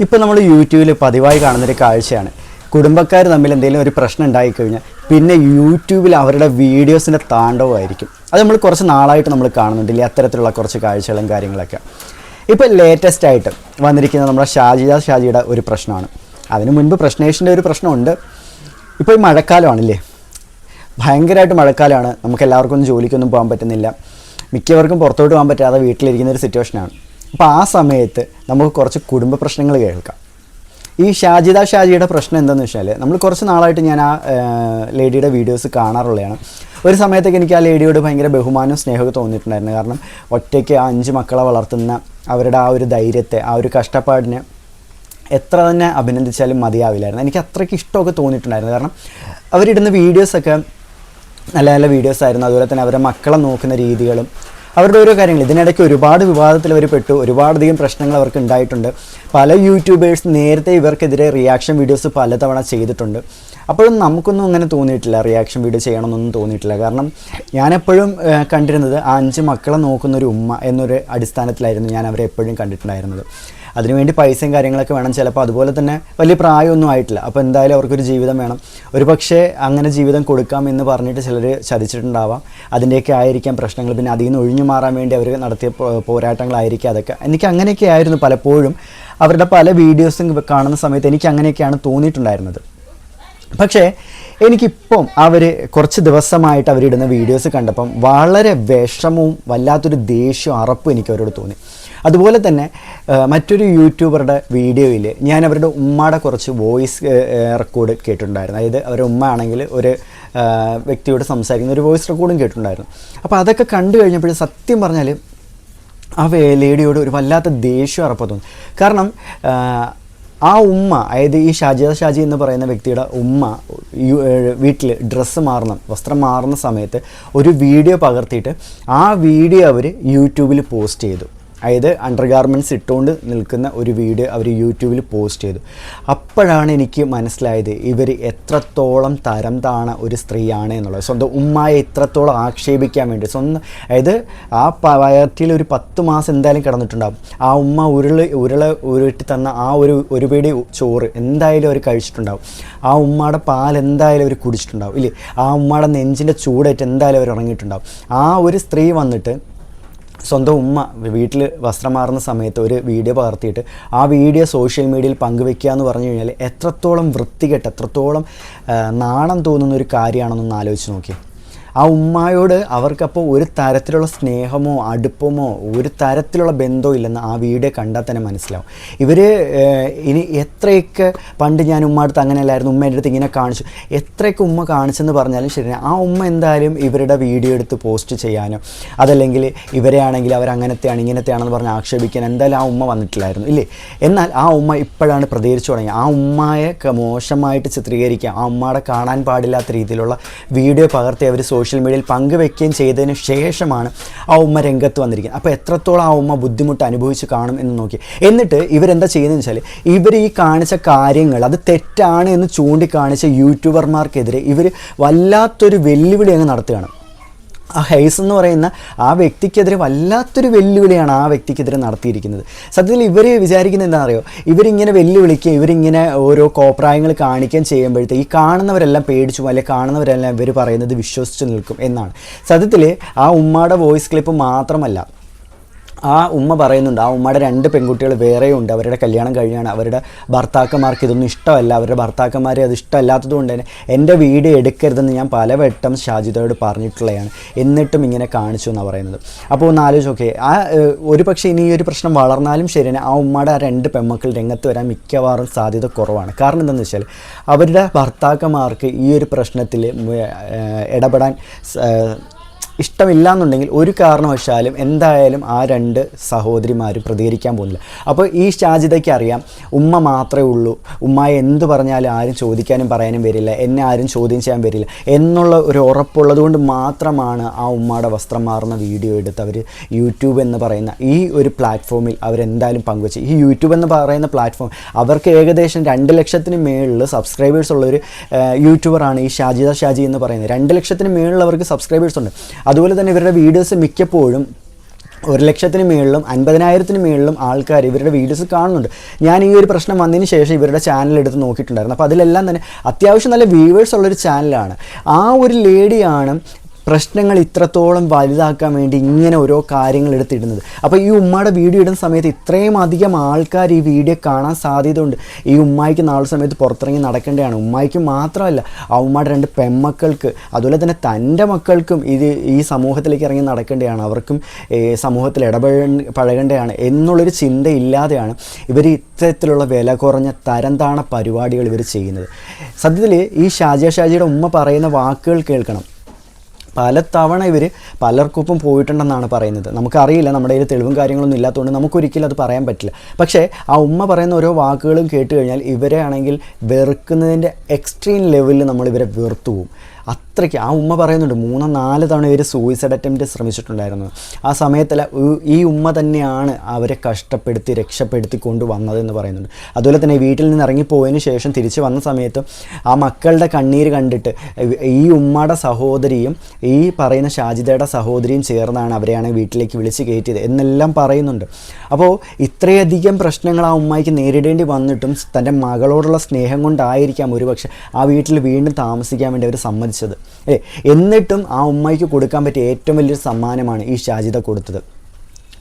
ഇപ്പോൾ നമ്മൾ യൂട്യൂബിൽ പതിവായി കാണുന്നൊരു കാഴ്ചയാണ്. കുടുംബക്കാർ തമ്മിൽ എന്തെങ്കിലും ഒരു പ്രശ്നം ഉണ്ടായിക്കഴിഞ്ഞാൽ പിന്നെ യൂട്യൂബിൽ അവരുടെ വീഡിയോസിന്റെ താണ്ഡവമായിരിക്കും. അത് നമ്മൾ കുറച്ച് നാളായിട്ട് നമ്മൾ കാണുന്നുണ്ടല്ലേ അത്തരത്തിലുള്ള കുറച്ച് കാഴ്ചകളും കാര്യങ്ങളൊക്കെ. ഇപ്പോൾ ലേറ്റസ്റ്റ് ആയിട്ട് വന്നിരിക്കുന്ന നമ്മുടെ ഷാജിദ ഷാജിയുടെ ഒരു പ്രശ്നമാണ്. അതിനു മുൻപ് പ്രശ്നേഷിന്റെ ഒരു പ്രശ്നമുണ്ട്. ഇപ്പോൾ ഈ മഴക്കാലമാണല്ലേ? ഭയങ്കരമായിട്ട് മഴക്കാലമാണ്. നമുക്ക് എല്ലാവർക്കും ഒന്നും ജോലിക്കൊന്നും പോകാൻ പറ്റുന്നില്ല. മിക്കവർക്കും പുറത്തോട്ട് പോകാൻ പറ്റാതെ വീട്ടിലിരിക്കുന്ന ഒരു സിറ്റുവേഷനാണ് അപ്പോൾ ആ സമയത്ത് നമുക്ക് കുറച്ച് കുടുംബ പ്രശ്നങ്ങൾ കേൾക്കാം. ഈ ഷാജിദ ഷാജിയുടെ പ്രശ്നം എന്താണെന്ന് വെച്ചാൽ നമ്മൾ കുറച്ച് നാളായിട്ട് ഞാൻ ആ ലേഡിയുടെ വീഡിയോസ് കാണാറുള്ളതാണ് ഒരു സമയത്തൊക്കെ എനിക്ക് ആ ലേഡിയോട് ഭയങ്കര ബഹുമാനവും സ്നേഹമൊക്കെ തോന്നിയിട്ടുണ്ടായിരുന്നു. കാരണം ഒറ്റയ്ക്ക് ആ അഞ്ച് മക്കളെ വളർത്തുന്ന അവരുടെ ആ ഒരു ധൈര്യത്തെ ആ ഒരു കഷ്ടപ്പാടിനെ എത്ര തന്നെ അഭിനന്ദിച്ചാലും മതിയാവില്ലായിരുന്നു. എനിക്ക് അത്രയ്ക്ക് ഇഷ്ടമൊക്കെ തോന്നിയിട്ടുണ്ടായിരുന്നു. കാരണം അവരിടുന്ന വീഡിയോസൊക്കെ നല്ല നല്ല വീഡിയോസ് ആയിരുന്നു അതുപോലെ തന്നെ അവരുടെ മക്കളെ നോക്കുന്ന രീതികളും അവരുടെ ഓരോ കാര്യങ്ങൾ. ഇതിനിടയ്ക്ക് ഒരുപാട് വിവാദത്തിൽ അവർ പെട്ടു. ഒരുപാടധികം പ്രശ്നങ്ങൾ അവർക്ക് ഉണ്ടായിട്ടുണ്ട്. പല യൂട്യൂബേഴ്സ് നേരത്തെ ഇവർക്കെതിരെ റിയാക്ഷൻ വീഡിയോസ് പലതവണ ചെയ്തിട്ടുണ്ട്. അപ്പോഴും നമുക്കൊന്നും അങ്ങനെ തോന്നിയിട്ടില്ല റിയാക്ഷൻ വീഡിയോ ചെയ്യണമെന്നൊന്നും തോന്നിയിട്ടില്ല. കാരണം ഞാനെപ്പോഴും കണ്ടിരുന്നത് ആ അഞ്ച് മക്കളെ നോക്കുന്ന ഒരു ഉമ്മ എന്നൊരു അടിസ്ഥാനത്തിലായിരുന്നു ഞാൻ അവരെ എപ്പോഴും കണ്ടിട്ടുണ്ടായിരുന്നത്. അതിനുവേണ്ടി പൈസയും കാര്യങ്ങളൊക്കെ വേണം. ചിലപ്പോൾ അതുപോലെ തന്നെ വലിയ പ്രായമൊന്നും ആയിട്ടില്ല. അപ്പോൾ എന്തായാലും അവർക്കൊരു ജീവിതം വേണം. ഒരു പക്ഷേ അങ്ങനെ ജീവിതം കൊടുക്കാം എന്ന് പറഞ്ഞിട്ട് ചിലർ ചതിച്ചിട്ടുണ്ടാവാം. അതിന്റെയൊക്കെ ആയിരിക്കാം പ്രശ്നങ്ങൾ. പിന്നെ അതിൽ നിന്ന് ഒഴിഞ്ഞു മാറാൻ വേണ്ടി അവർ നടത്തിയ പോരാട്ടങ്ങളായിരിക്കും അതൊക്കെ. എനിക്ക് അങ്ങനെയൊക്കെ ആയിരുന്നു പലപ്പോഴും. അവരുടെ പല വീഡിയോസും കാണുന്ന സമയത്ത് എനിക്ക് അങ്ങനെയൊക്കെയാണ് തോന്നിയിട്ടുണ്ടായിരുന്നത്. പക്ഷേ എനിക്കിപ്പം അവർ കുറച്ച് ദിവസമായിട്ട് അവരിടുന്ന വീഡിയോസ് കണ്ടപ്പം വളരെ വിഷമവും വല്ലാത്തൊരു ദേഷ്യവും അറപ്പും എനിക്ക് അവരോട് തോന്നി. അതുപോലെ തന്നെ മറ്റൊരു യൂട്യൂബറുടെ വീഡിയോയിൽ ഞാൻ അവരുടെ ഉമ്മയുടെ കുറച്ച് വോയിസ് റെക്കോർഡ് കേട്ടിട്ടുണ്ടായിരുന്നു. അതായത് അവരുടെ ഉമ്മ ആണെങ്കിൽ ഒരു വ്യക്തിയോട് സംസാരിക്കുന്ന ഒരു വോയിസ് റെക്കോർഡും കേട്ടിട്ടുണ്ടായിരുന്നു. അപ്പോൾ അതൊക്കെ കണ്ടു കഴിഞ്ഞപ്പോൾ സത്യം പറഞ്ഞാൽ ആ ലേഡിയോട് ഒരു വല്ലാത്ത ദേഷ്യം അറപ്പ് തോന്നി. കാരണം ആ, ഉമ്മ അതായത് ഈ ഷാജിദ ഷാജി എന്ന് പറയുന്ന വ്യക്തിയുടെ ഉമ്മ വീട്ടിൽ ഡ്രസ്സ് മാറണം വസ്ത്രം മാറുന്ന സമയത്ത് ഒരു വീഡിയോ പകർത്തിയിട്ട് ആ വീഡിയോ അവർ യൂട്യൂബിൽ പോസ്റ്റ് ചെയ്തു. അതായത് അണ്ടർ ഗാർമെന്റ്സ് ഇട്ടുകൊണ്ട് നിൽക്കുന്ന ഒരു വീഡിയോ അവർ യൂട്യൂബിൽ പോസ്റ്റ് ചെയ്തു. അപ്പോഴാണ് എനിക്ക് മനസ്സിലായത് ഇവർ എത്രത്തോളം തരം താണ ഒരു സ്ത്രീയാണ് എന്നുള്ളത്. സ്വന്തം ഉമ്മയെ ഇത്രത്തോളം ആക്ഷേപിക്കാൻ വേണ്ടി. സ്വന്തം അതായത് ആ വയറ്റിൽ ഒരു പത്ത് മാസം എന്തായാലും കിടന്നിട്ടുണ്ടാകും ആ ഉമ്മ ഉരുൾ ഉരുള ഉരുട്ടി തന്ന ആ ഒരു ഒരു പിടി ചോറ് എന്തായാലും അവർ കഴിച്ചിട്ടുണ്ടാവും. ആ ഉമ്മയുടെ പാൽ എന്തായാലും അവർ കുടിച്ചിട്ടുണ്ടാവും. ഇല്ലേ? ആ ഉമ്മയുടെ നെഞ്ചിന്റെ ചൂടേറ്റ് എന്തായാലും അവർ ഇറങ്ങിയിട്ടുണ്ടാവും ആ ഒരു സ്ത്രീ വന്നിട്ട് സ്വന്തം ഉമ്മ വീട്ടിൽ വസ്ത്രം മാറുന്ന സമയത്ത് ഒരു വീഡിയോ പകർത്തിയിട്ട് ആ വീഡിയോ സോഷ്യൽ മീഡിയയിൽ പങ്കുവെക്കുക എന്ന് പറഞ്ഞു കഴിഞ്ഞാൽ എത്രത്തോളം വൃത്തികെട്ട് എത്രത്തോളം നാണം തോന്നുന്ന ഒരു കാര്യമാണെന്നൊന്ന് ആലോചിച്ച് നോക്കി ആ ഉമ്മായോട് അവർക്കപ്പോൾ ഒരു തരത്തിലുള്ള സ്നേഹമോ അടുപ്പമോ ഒരു തരത്തിലുള്ള ബന്ധമോ ഇല്ലെന്ന് ആ വീഡിയോ കണ്ടാൽ തന്നെ മനസ്സിലാവും. ഇവർ ഇനി എത്രയൊക്കെ പണ്ട് ഞാൻ ഉമ്മ അടുത്ത് അങ്ങനെയല്ലായിരുന്നു ഉമ്മ എന്റെ അടുത്ത് ഇങ്ങനെ കാണിച്ചു. എത്രയൊക്കെ ഉമ്മ കാണിച്ചെന്ന് പറഞ്ഞാലും ശരി ആ ഉമ്മ എന്തായാലും ഇവരുടെ വീഡിയോ എടുത്ത് പോസ്റ്റ് ചെയ്യാനോ അതല്ലെങ്കിൽ ഇവരെയാണെങ്കിൽ അവർ അങ്ങനത്തെയാണ് ഇങ്ങനത്തെയാണെന്ന് പറഞ്ഞ് ആക്ഷേപിക്കാൻ എന്തായാലും ആ ഉമ്മ വന്നിട്ടില്ലായിരുന്നു ഇല്ലേ? എന്നാൽ ആ ഉമ്മ ഇപ്പോഴാണ് പ്രതികരിച്ചു തുടങ്ങി ആ ഉമ്മയെ മോശമായിട്ട് ചിത്രീകരിക്കുക ആ ഉമ്മയുടെ കാണാൻ പാടില്ലാത്ത രീതിയിലുള്ള വീഡിയോ പകർത്തി അവർ സോഷ്യൽ മീഡിയയിൽ പങ്കുവെക്കുകയും ചെയ്തതിന് ശേഷമാണ് ആ ഉമ്മ രംഗത്ത് വന്നിരിക്കുന്നത്. അപ്പോൾ എത്രത്തോളം ആ ഉമ്മ ബുദ്ധിമുട്ട് അനുഭവിച്ച് കാണും എന്ന് നോക്കി. എന്നിട്ട് ഇവരെന്താ ചെയ്യുന്നതെന്ന് വെച്ചാൽ ഇവർ ഈ കാണിച്ച കാര്യങ്ങൾ അത് തെറ്റാണ് എന്ന് ചൂണ്ടിക്കാണിച്ച യൂട്യൂബർമാർക്കെതിരെ ഇവർ വല്ലാത്തൊരു വെല്ലുവിളി അങ്ങ് നടത്തുകയാണ്. ആ ഹെയ്സ് എന്ന് പറയുന്ന ആ വ്യക്തിക്കെതിരെ വല്ലാത്തൊരു വെല്ലുവിളിയാണ് ആ വ്യക്തിക്കെതിരെ നടത്തിയിരിക്കുന്നത്. സത്യത്തിൽ ഇവർ വിചാരിക്കുന്നത് എന്താണെന്ന് അറിയോ ഇവരിങ്ങനെ വെല്ലുവിളിക്കുകയും ഇവരിങ്ങനെ ഓരോ കോപ്രായങ്ങൾ കാണിക്കുകയും ചെയ്യുമ്പോഴത്തെ ഈ കാണുന്നവരെല്ലാം പേടിച്ചു അല്ലെങ്കിൽ കാണുന്നവരെല്ലാം ഇവർ പറയുന്നത് വിശ്വസിച്ച് നിൽക്കും എന്നാണ്. സത്യത്തിൽ ആ ഉമ്മയുടെ വോയിസ് ക്ലിപ്പ് മാത്രമല്ല ആ ഉമ്മ പറയുന്നുണ്ട് ആ ഉമ്മയുടെ രണ്ട് പെൺകുട്ടികൾ വേറെയുണ്ട് അവരുടെ കല്യാണം കഴിഞ്ഞാണ് അവരുടെ ഭർത്താക്കന്മാർക്ക് ഇതൊന്നും ഇഷ്ടമല്ല അവരുടെ ഭർത്താക്കന്മാരെ അത് ഇഷ്ടമല്ലാത്തത് കൊണ്ട് തന്നെ എന്റെ വീഡിയോ എടുക്കരുതെന്ന് ഞാൻ പലവട്ടം ഷാജിതയോട് പറഞ്ഞിട്ടുള്ളതാണ് എന്നിട്ടും ഇങ്ങനെ കാണിച്ചു എന്നാണ് പറയുന്നത്. അപ്പോൾ ഒന്ന് ആലോചിച്ച് ഓക്കെ ആ ഒരു പക്ഷേ ഇനി ഈ ഒരു പ്രശ്നം വളർന്നാലും ശരി തന്നെ ആ ഉമ്മയുടെ ആ രണ്ട് പെൺമക്കൾ രംഗത്ത് വരാൻ മിക്കവാറും സാധ്യത കുറവാണ്. കാരണം എന്താണെന്ന് വെച്ചാൽ അവരുടെ ഭർത്താക്കന്മാർക്ക് ഈ ഒരു പ്രശ്നത്തിൽ ഇടപെടാൻ ഇഷ്ടമില്ല എന്നുണ്ടെങ്കിൽ ഒരു കാരണവശാലും എന്തായാലും ആ രണ്ട് സഹോദരിമാരും പ്രതികരിക്കാൻ പോകുന്നില്ല അപ്പോൾ ഈ ഷാജിതയ്ക്ക് അറിയാം ഉമ്മ മാത്രമേ ഉള്ളൂ. ഉമ്മയെ എന്ത് പറഞ്ഞാലും ആരും ചോദിക്കാനും പറയാനും വരില്ല. എന്നെ ആരും ചോദ്യം ചെയ്യാൻ വരില്ല. എന്നുള്ള ഒരു ഉറപ്പുള്ളത് കൊണ്ട് മാത്രമാണ് ആ ഉമ്മയുടെ വസ്ത്രം മാറുന്ന വീഡിയോ എടുത്ത് അവർ യൂട്യൂബ് എന്ന് പറയുന്ന ഈ ഒരു പ്ലാറ്റ്ഫോമിൽ അവരെന്തായാലും പങ്കുവച്ചു. ഈ യൂട്യൂബ് എന്ന് പറയുന്ന പ്ലാറ്റ്ഫോം അവർക്ക് ഏകദേശം രണ്ട് ലക്ഷത്തിന് മേളിൽ സബ്സ്ക്രൈബേഴ്സ് ഉള്ളൊരു യൂട്യൂബറാണ് ഈ ഷാജിദ ഷാജി എന്ന് പറയുന്നത്. രണ്ട് ലക്ഷത്തിന് മേളിൽ അവർക്ക് സബ്സ്ക്രൈബേഴ്സ് ഉണ്ട്. അതുപോലെ തന്നെ ഇവരുടെ വീഡിയോസ് മിക്കപ്പോഴും ഒരു ലക്ഷത്തിന് മേളിലും അൻപതിനായിരത്തിന് മുകളിലും ആൾക്കാർ ഇവരുടെ വീഡിയോസ് കാണുന്നുണ്ട്. ഞാൻ ഈ ഒരു പ്രശ്നം വന്നതിന് ശേഷം ഇവരുടെ ചാനൽ എടുത്ത് നോക്കിയിട്ടുണ്ടായിരുന്നു. അപ്പോൾ അതിലെല്ലാം തന്നെ അത്യാവശ്യം നല്ല വ്യൂവേഴ്സ് ഉള്ളൊരു ചാനലാണ് ആ ഒരു ലേഡിയാണ് പ്രശ്നങ്ങൾ ഇത്രത്തോളം വലുതാക്കാൻ വേണ്ടി ഇങ്ങനെ ഓരോ കാര്യങ്ങൾ എടുത്തിടുന്നത്. അപ്പോൾ ഈ ഉമ്മയുടെ വീഡിയോ ഇടുന്ന സമയത്ത് ഇത്രയും അധികം ആൾക്കാർ ഈ വീഡിയോ കാണാൻ സാധ്യതയുണ്ട്. ഈ ഉമ്മായിക്ക് നാളെ സമയത്ത് പുറത്തിറങ്ങി നടക്കേണ്ടതാണ്. ഉമ്മായിക്ക് മാത്രമല്ല ആ ഉമ്മയുടെ രണ്ട് പെമ്മക്കൾക്ക് അതുപോലെ തന്നെ തന്റെ മക്കൾക്കും ഇത് ഈ സമൂഹത്തിലേക്ക് ഇറങ്ങി നടക്കേണ്ടതാണ്. അവർക്കും സമൂഹത്തിൽ ഇടപഴ പഴകേണ്ടതാണ് എന്നുള്ളൊരു ചിന്തയില്ലാതെയാണ് ഇവർ ഇത്തരത്തിലുള്ള വില കുറഞ്ഞ തരംതാണ പരിപാടികൾ ഇവർ ചെയ്യുന്നത്. സത്യത്തിൽ ഈ ഷാജിയ ഷാജിയുടെ ഉമ്മ പറയുന്ന വാക്കുകൾ കേൾക്കണം. പല തവണ ഇവർ പലർക്കൊപ്പം പോയിട്ടുണ്ടെന്നാണ് പറയുന്നത്. നമുക്കറിയില്ല നമ്മുടെ കയ്യിൽ തെളിവും കാര്യങ്ങളൊന്നും ഇല്ലാത്തതുകൊണ്ട് നമുക്കൊരിക്കലും അത് പറയാൻ പറ്റില്ല. പക്ഷേ ആ ഉമ്മ പറയുന്ന ഓരോ വാക്കുകളും കേട്ട് കഴിഞ്ഞാൽ ഇവരെ ആണെങ്കിൽ വെറുക്കുന്നതിന്റെ എക്സ്ട്രീം ലെവലിൽ നമ്മൾ ഇവരെ വെറുത്തു പോകും അത്രയ്ക്ക്. ആ ഉമ്മ പറയുന്നുണ്ട് മൂന്നോ നാല് തവണ ഇവർ സൂയിസൈഡ് അറ്റംപ്റ്റ് ശ്രമിച്ചിട്ടുണ്ടായിരുന്നു. ആ സമയത്തല്ല ഈ- ഉമ്മ തന്നെയാണ് അവരെ കഷ്ടപ്പെടുത്തി രക്ഷപ്പെടുത്തി കൊണ്ടുവന്നതെന്ന് പറയുന്നുണ്ട്. അതുപോലെ തന്നെ വീട്ടിൽ നിന്ന് ഇറങ്ങിപ്പോയതിന് ശേഷം തിരിച്ചു വന്ന സമയത്ത് ആ മക്കളുടെ കണ്ണീര് കണ്ടിട്ട് ഈ ഉമ്മയുടെ സഹോദരിയും ഈ പറയുന്ന ഷാജിദയുടെ സഹോദരിയും ചേർന്നാണ് അവരെയാണ് വീട്ടിലേക്ക് വിളിച്ച് കയറ്റിയത് എന്നെല്ലാം പറയുന്നുണ്ട്. അപ്പോൾ ഇത്രയധികം പ്രശ്നങ്ങൾ ആ ഉമ്മയ്ക്ക് നേരിടേണ്ടി വന്നിട്ടും തന്റെ മകളോടുള്ള സ്നേഹം കൊണ്ടായിരിക്കാം ഒരുപക്ഷെ ആ വീട്ടിൽ വീണ്ടും താമസിക്കാൻ വേണ്ടി അവർ സമ്മതിച്ചത്. ഏ എന്നിട്ടും ആ ഉമ്മയ്ക്ക് കൊടുക്കാൻ പറ്റിയ ഏറ്റവും വലിയൊരു സമ്മാനമാണ് ഈ ഷാജിദ കൊടുത്തത്.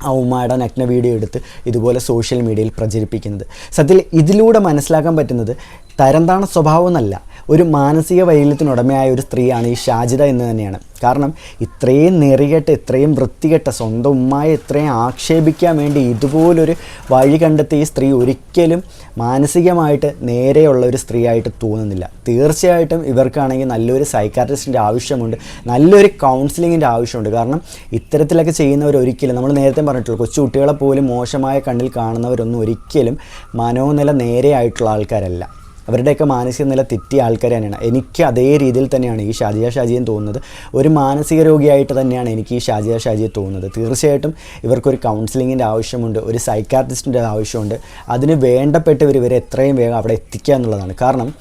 ആ ഉമ്മയുടെ നഗ്ന വീഡിയോ എടുത്ത് ഇതുപോലെ സോഷ്യൽ മീഡിയയിൽ പ്രചരിപ്പിക്കുന്നത്. സത്യത്തിൽ ഇതിലൂടെ മനസ്സിലാക്കാൻ പറ്റുന്നത് തരംതാണ സ്വഭാവം എന്നല്ല ഒരു മാനസിക വൈകല്യത്തിനുടമയായ ഒരു സ്ത്രീയാണ് ഈ ഷാജിദ എന്ന് തന്നെയാണ്. കാരണം ഇത്രയും നെറികെട്ട് ഇത്രയും വൃത്തികെട്ട സ്വന്തം ഉമ്മയെ ഇത്രയും ആക്ഷേപിക്കാൻ വേണ്ടി ഇതുപോലൊരു വഴി കണ്ടെത്തിയ ഈ സ്ത്രീ ഒരിക്കലും മാനസികമായിട്ട് നേരെയുള്ള ഒരു സ്ത്രീയായിട്ട് തോന്നുന്നില്ല. തീർച്ചയായിട്ടും ഇവർക്കാണെങ്കിൽ നല്ലൊരു സൈക്കാട്രിസ്റ്റിന്റെ ആവശ്യമുണ്ട് നല്ലൊരു കൗൺസിലിങ്ങിന്റെ ആവശ്യമുണ്ട്. കാരണം ഇത്തരത്തിലൊക്കെ ചെയ്യുന്നവർ ഒരിക്കലും നമ്മൾ നേരത്തെ പറഞ്ഞിട്ടുള്ളൂ കൊച്ചു കുട്ടികളെ പോലും മോശമായ കണ്ണിൽ കാണുന്നവരൊന്നും ഒരിക്കലും മനോനില നേരെയായിട്ടുള്ള ആൾക്കാരല്ല. അവരുടെയൊക്കെ മാനസിക നില തെറ്റിയ ആൾക്കാർ തന്നെയാണ്. എനിക്ക് അതേ രീതിയിൽ തന്നെയാണ് ഈ ഷാജിയ ഷാജിയും തോന്നുന്നത്. ഒരു മാനസിക രോഗിയായിട്ട് തന്നെയാണ് എനിക്ക് ഈ ഷാജിയ ഷാജിയെ തോന്നുന്നത്. തീർച്ചയായിട്ടും ഇവർക്കൊരു കൗൺസിലിങ്ങിന്റെ ആവശ്യമുണ്ട് ഒരു സൈക്കാട്രിസ്റ്റിന്റെ ആവശ്യമുണ്ട്. അതിന് വേണ്ടപ്പെട്ടവർ ഇവരെ എത്രയും വേഗം അവിടെ എത്തിക്കുക എന്നുള്ളതാണ്. കാരണം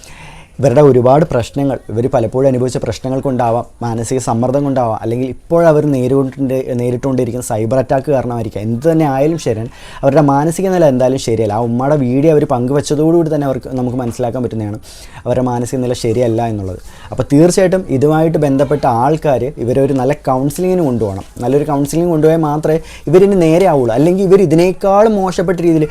ഇവരുടെ ഒരുപാട് പ്രശ്നങ്ങൾ ഇവർ പലപ്പോഴും അനുഭവിച്ച പ്രശ്നങ്ങൾ കൊണ്ടാവാം മാനസിക സമ്മർദ്ദം കൊണ്ടാവാം അല്ലെങ്കിൽ ഇപ്പോഴവർ നേരിട്ടുണ്ട് നേരിട്ടുകൊണ്ടിരിക്കുന്ന സൈബർ അറ്റാക്ക് കാരണമായിരിക്കാം. എന്ത് തന്നെ ആയാലും ശരിയാണ് അവരുടെ മാനസിക നില എന്തായാലും ശരിയല്ല. ആ ഉമ്മയുടെ വീഡിയോ അവർ പങ്കുവച്ചതോടുകൂടി തന്നെ അവർക്ക് നമുക്ക് മനസ്സിലാക്കാൻ പറ്റുന്നതാണ് അവരുടെ മാനസിക നില ശരിയല്ല എന്നുള്ളത്. അപ്പോൾ തീർച്ചയായിട്ടും ഇതുമായിട്ട് ബന്ധപ്പെട്ട ആൾക്കാർ ഇവരെ ഒരു നല്ല കൗൺസിലിങ്ങിന് കൊണ്ടുപോകണം. നല്ലൊരു കൗൺസിലിംഗ് കൊണ്ടുപോയാൽ മാത്രമേ ഇവരിന് നേരെ ആവുള്ളൂ അല്ലെങ്കിൽ ഇവർ ഇതിനേക്കാളും മോശപ്പെട്ട രീതിയിൽ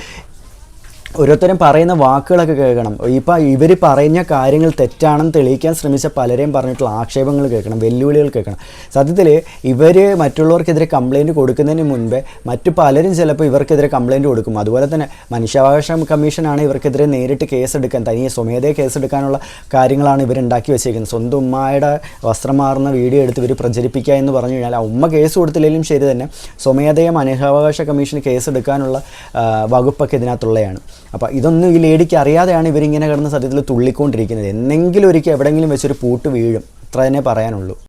ഓരോരുത്തരും പറയുന്ന വാക്കുകളൊക്കെ കേൾക്കണം. ഇപ്പം ഇവർ പറയുന്ന കാര്യങ്ങൾ തെറ്റാണെന്ന് തെളിയിക്കാൻ ശ്രമിച്ച പലരെയും പറഞ്ഞിട്ടുള്ള ആക്ഷേപങ്ങൾ കേൾക്കണം വെല്ലുവിളികൾ കേൾക്കണം. സത്യത്തിൽ ഇവർ മറ്റുള്ളവർക്കെതിരെ കംപ്ലൈന്റ് കൊടുക്കുന്നതിന് മുൻപേ മറ്റു പലരും ചിലപ്പോൾ ഇവർക്കെതിരെ കംപ്ലൈന്റ് കൊടുക്കും. അതുപോലെ തന്നെ മനുഷ്യാവകാശ കമ്മീഷനാണ് ഇവർക്കെതിരെ നേരിട്ട് കേസെടുക്കാൻ തനിയെ സ്വമേധയെ കേസെടുക്കാനുള്ള കാര്യങ്ങളാണ് ഇവർ ഉണ്ടാക്കി വെച്ചേക്കുന്നത്. സ്വന്തം ഉമ്മയുടെ വസ്ത്രം മാറുന്ന വീഡിയോ എടുത്ത് ഇവർ പ്രചരിപ്പിക്കുക എന്ന് പറഞ്ഞു കഴിഞ്ഞാൽ ആ ഉമ്മ കേസ് കൊടുത്തില്ലെങ്കിലും ശരി തന്നെ സ്വമേധയെ മനുഷ്യാവകാശ കമ്മീഷന് കേസെടുക്കാനുള്ള വകുപ്പൊക്കെ ഇതിനകത്തുള്ളതാണ് അപ്പോൾ ഇതൊന്നും ഈ ലേഡിക്ക് അറിയാതെയാണ് ഇവരിങ്ങനെ കിടന്ന് സത്യത്തിൽ തുള്ളിക്കൊണ്ടിരിക്കുന്നത്. എന്നെങ്കിലും ഒരിക്കൽ എവിടെയെങ്കിലും വെച്ചൊരു പൂട്ട് വീഴും. അത്ര തന്നെ പറയാനുള്ളൂ.